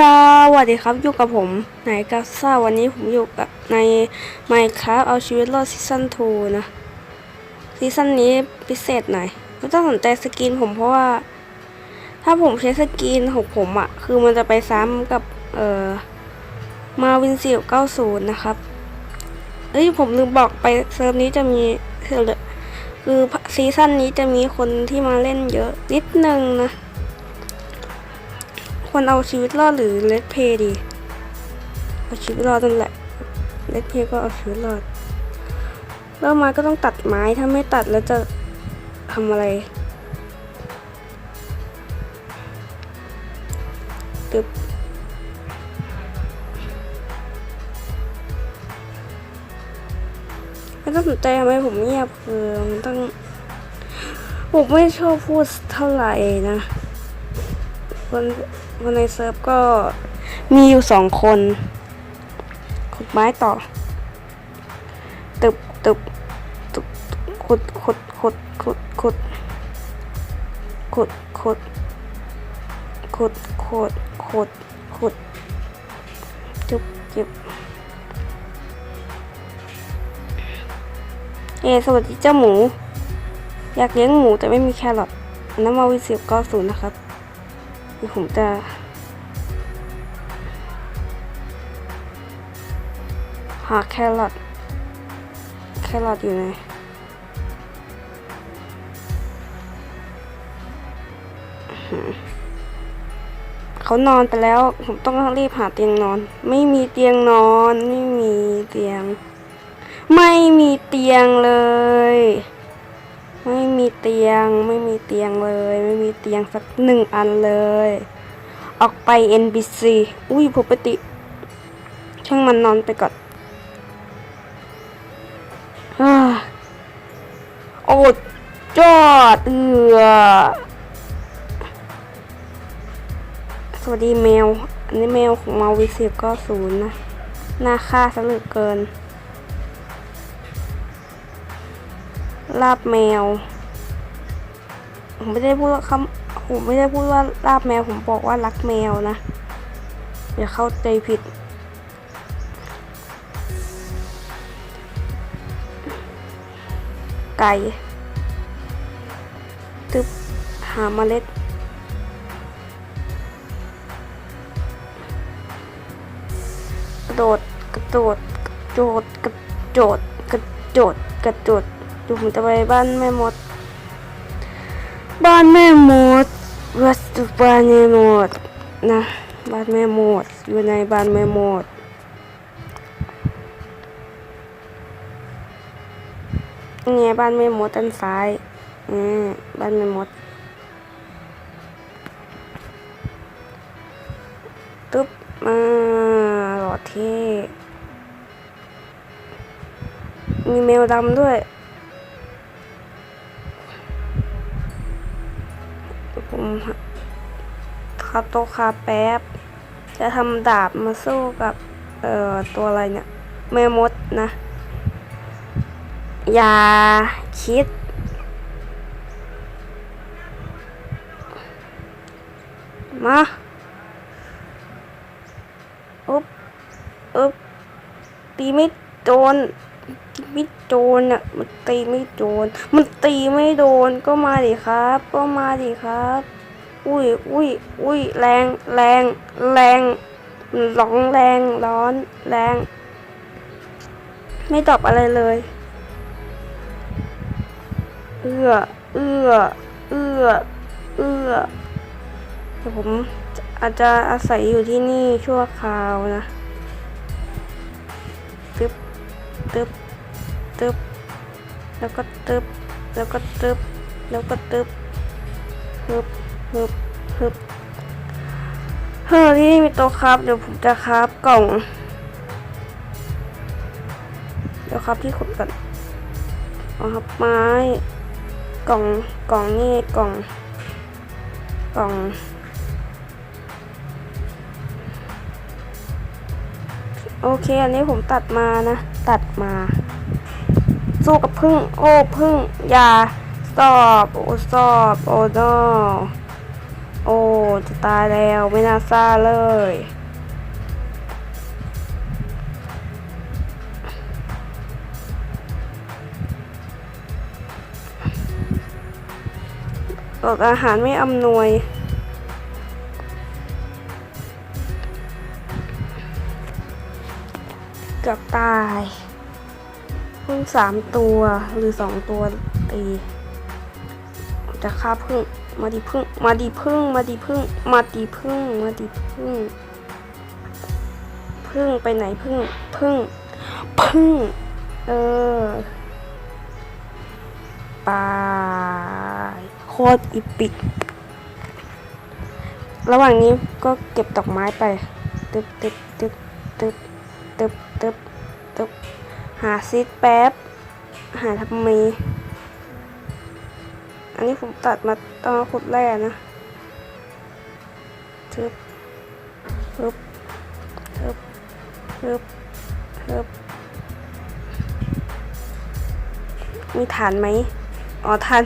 สวัสดีครับอยู่กับผมไหนกัสซ่าวันนี้ผมอยู่กับใน Minecraft เอาชีวิตรอดซีซั่น2นะซีซั่นนี้พิเศษหน่อยไม่ต้องสนใจสกินผมเพราะว่า ถ้าผมใช้สกินของผมอะ่ะคือมันจะไปซ้ำกับ เอ่อมาวินซิล90นะครับเอ้ยผมลืมบอกไปเซิร์ฟนี้จะมีคือคือซีซั่นนี้จะมีคนที่มาเล่นเยอะนิดนึงนะ ควรเอาชีวิตรอดหรือเลดเพย์ดี เอาชีวิตรอดนั่นแหละเลดเพย์ก็เอาชีวิตรอดเริ่มมาก็ต้องตัดไม้ถ้าไม่ตัดแล้วจะทำอะไรตึบไม่ต้องสนใจทำไมผมเงียบคือมันต้องผมไม่ชอบพูดเท่าไหร่นะคนคน ในเซิร์ฟก็มีอยู่สองคนขุดไม้ต่อ ตึบตึบตึบขุดขุดขุดขุดขุดขุดขุดขุดขุดขุดขุดจุบจิบเอสวัสดีเจ้าหมู อยากเลี้ยงหมูแต่ไม่มีแครอทอันนั้นมาวิสิบเก้าศูนย์นะครับี๋ยวผมจะหาแครอทแครอทอยู่ไหนเขานอนไปแล้ว ผมต้องรีบหาเตียงนอน ไม่มีเตียงนอน ไม่มีเตียง ไม่มีเตียงเลย ไม่มีเตียงไม่มีเตียงเลย ไม่มีเตียงสักหนึ่งอันเลย ออกไป NBC อุ้ยปกติ ช่างมันนอนไปก่อนอโอ้จอดเอือสวัสดีแมว อันนี้แมวของมาวิสิบก็ศูนย์นะน่าฆ่าซะเหลือเกิน ลาบแมว ผมไม่ได้พูดว่าคำผมไม่ได้พูดว่าลาบแมว ผมบอกว่ารักแมวนะอย่าเข้าใจผิด ไก่ตึบหาเมล็ดกระโดดกระโดดกระโดดกระโดดกระโดดกระโดด ดูผมจะไปบ้านแม่มด บ้านแม่มดวัดสุบ้านแม่มดนะบ้านแม่มดอยู่ในบ้านแม่มดนี่บ้านแม่มดด้านซ้ายอืมบ้านแม่มดตึ๊บมาหล่อเท่มีแมวดำด้วย ผมคาโตคาแป๊บ จะทำดาบมาสู้กับ เอ่อ ตัวอะไรเนี่ยแม่มดนะ อย่าคิด มาอุ๊บอุ๊บตีไม่โดน ไม่โดนอะ มันตีไม่โดน มันตีไม่โดน ก็มาดิครับ ก็มาดิครับ อุ้ยอุ้ยอุ้ยแรง แรง แรงร้องแรง ร้อน แรง ไม่ตอบอะไรเลย เอื้อ เอื้อ เอื้อ เอื้อ เดี๋ยวผมอาจจะอาศัยอยู่ที่นี่ชั่วคราวนะ ตึ๊บตึ๊บแล้วก็ตึ๊บแล้วก็ตึ๊บแล้วก็ตึ๊บฮึบฮึบฮึบเฮ้ยที่นี่มีโต๊ะครับ เดี๋ยวผมจะครับกล่อง เดี๋ยวครับที่ขุดก่อนเอาครับไม้ กล่องกล่องนี่กล่อง กล่องโอเค อันนี้ผมตัดมานะ ตัดมา สู้กับพึ่ง โอ้พึ่งอย่าสอบโอ้สอบโอ้ดอโอ้จะตายแล้วไม่น่าซ่าเลยบอกอาหารไม่อำนวย เกือบตายพึ่งสามตัวหรือสองตัวตีจะฆ่าพึ่งมาดิพึ่งมาดิพึ่งมาดิพึ่งมาดิพึ่งมาดิพึ่งพึ่งไปไหนพึ่งพึ่งพึ่งเออไปโคตรอีปิก ระหว่างนี้ก็เก็บดอกไม้ไปตึบตึบตึบตึบตึบ ตึบตึบหาซิดแป๊บ หาทำไมอันนี้ผมตัดมาตอนขุดแร่นะทึบทึบทึบทึบทึบมีฐานไหม อ๋อฐาน